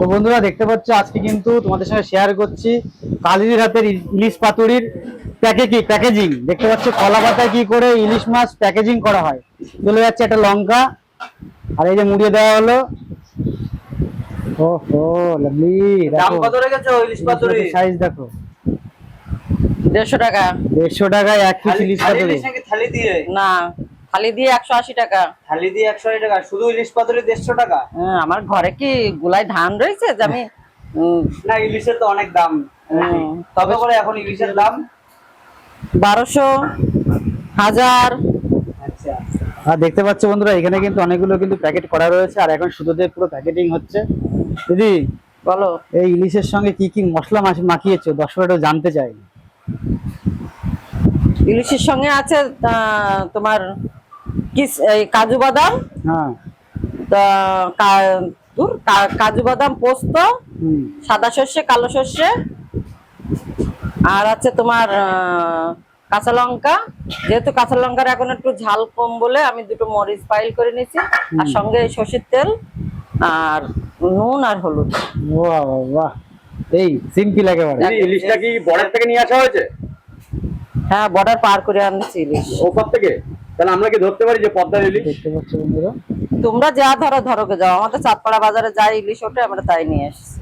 তো বন্ধুরা দেখতে পাচ্ছ আজকে কিন্তু তোমাদের সঙ্গে শেয়ার করছি কালির হাতের ইলিশ পাতুরির প্যাকেজিং প্যাকেজিং দেখতে পাচ্ছ কলা পাতায় কি করে ইলিশ মাছ প্যাকেজিং করা হয়। চলে যাচ্ছে একটা লঙ্কা আর এই যে মুড়িয়ে দেওয়া হলো। ও লাভলি দাম কত রেখেছো ইলিশ পাতুরি? সাইজ দেখো। দেড়শো টাকা। দেড়শো টাকায় এক পিস ইলিশ পাতুরি। থালি দিয়ে? না। থালি দিয়ে একশো আশি টাকা। থালি দিয়ে একশো আশি টাকা শুধু ইলিশ পাতুরি দেড়শো টাকা? হ্যাঁ, আমার ঘরে কি গুলাই ধান রয়েছে যে আমি না ইলিশের তো অনেক দাম তবে করে এখন ইলিশের দাম? বারোশো হাজার। আচ্ছা। আর দেখতে পাচ্ছ বন্ধুরা এখানে কিন্তু অনেকগুলো কিন্তু প্যাকেট করা রয়েছে আর এখন সুতোতে পুরো প্যাকেটিং হচ্ছে। দিদি বলো। এই ইলিশের সঙ্গে কি কি মশলা মাখি- মাখিয়েছো? দর্শকরা জানতে চাই। ইলিশের সঙ্গে আছে তোমার কাজু বাদাম? হ্যাঁ। কাজু বাদাম পোস্ত সাদা সর্ষে কালো সর্ষে আর আছে তোমার কাঁচা লঙ্কা। যেহেতু কাঁচা লঙ্কার এখন একটু ঝাল কম বলে আমি দুটো মরিচ পাইল করে নিয়েছি আর সঙ্গে সর্ষের তেল আর নুন আর হলুদ। বাহ বাহ, বাহ। এই সিম্পল একেবারে। ইলিশটা কি বর্ডার থেকে নিয়ে আসা হয়েছে? হ্যাঁ বর্ডার পার করে আনছি ইলিশ ওপর থেকে? তাহলে আমরা কি ধরতে পারি যে পদ্মার ইলিশ দেখতে পাচ্ছ বন্ধুরা। তোমরা যা ধরো ধরো গে যাও। আমাদের চাঁদপাড়া বাজারে যাই ইলিশ ওঠে আমরা তাই নিয়ে এসেছি।